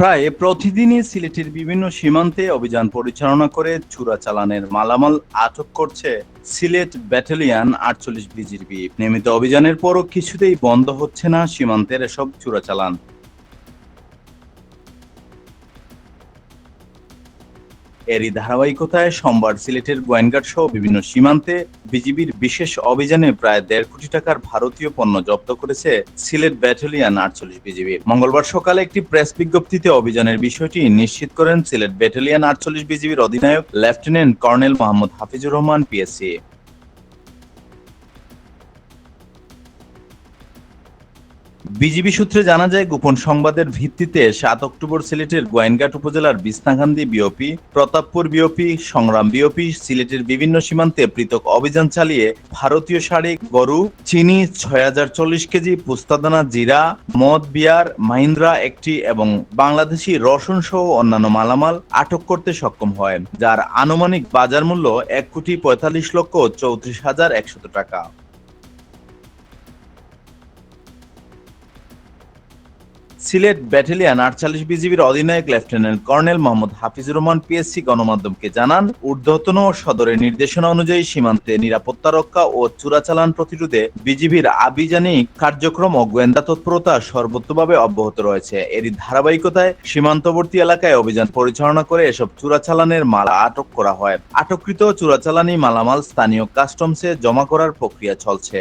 প্রায় প্রতিদিনই সিলেটের বিভিন্ন সীমান্তে অভিযান পরিচালনা করে চোরাচালানের মালামাল আটক করছে সিলেট ব্যাটালিয়ন আটচল্লিশ বিজিবি। নিয়মিত অভিযানের পরও কিছুতেই বন্ধ হচ্ছে না সীমান্তের এসব চোরাচালান। এরই ধারাবাহিকতায় সোমবার সিলেটের গোয়েনঘাট সহ বিভিন্ন সীমান্তে বিজিবির বিশেষ অভিযানে প্রায় দেড় কোটি টাকার ভারতীয় পণ্য জব্দ করেছে সিলেট ব্যাটালিয়ান আটচল্লিশ বিজিবি। মঙ্গলবার সকালে একটি প্রেস বিজ্ঞপ্তিতে অভিযানের বিষয়টি নিশ্চিত করেন সিলেট ব্যাটালিয়ন আটচল্লিশ বিজিবির অধিনায়ক lieutenant colonel Mohammad Hafizur Rahman, PSC. BGB সূত্রে জানা যায়, গোপন সংবাদের ভিত্তিতে সাত অক্টোবর সিলেটের গোয়েনঘাট উপজেলার Bichanakandi BOP, Pratappur BOP, Sangram BOP, সিলেটের বিভিন্ন সীমান্তে পৃথক অভিযান চালিয়ে ভারতীয় শাড়ি, গরু, চিনি, ছয় হাজার চল্লিশ কেজি পুস্তাদানা, জিরা, মদ, বিয়ার, মাহিন্দ্রা একটি এবং বাংলাদেশি রসুন সহ অন্যান্য মালামাল আটক করতে সক্ষম হয় যার আনুমানিক বাজার মূল্য এক কোটি পঁয়তাল্লিশ লক্ষ চৌত্রিশ হাজার একশত টাকা। সিলেট ব্যাটালিয়ন আটচল্লিশ বিজিবির অধিনায়ক lieutenant colonel Mohammad Hafizur Rahman PSC গণমাধ্যমকে জানান, ঊর্ধ্বতন সদরের নির্দেশনা অনুযায়ী সীমান্তে নিরাপত্তা রক্ষা ও চোরাচালান প্রতিরোধে বিজিবির আভিযানিক কার্যক্রম ও গোয়েন্দা তৎপরতা সর্বোত্তভাবে অব্যাহত রয়েছে। এরই ধারাবাহিকতায় সীমান্তবর্তী এলাকায় অভিযান পরিচালনা করে এসব চোরাচালানের মাল আটক করা হয়। আটককৃত চোরাচালানি মালামাল স্থানীয় কাস্টমসে জমা করার প্রক্রিয়া চলছে।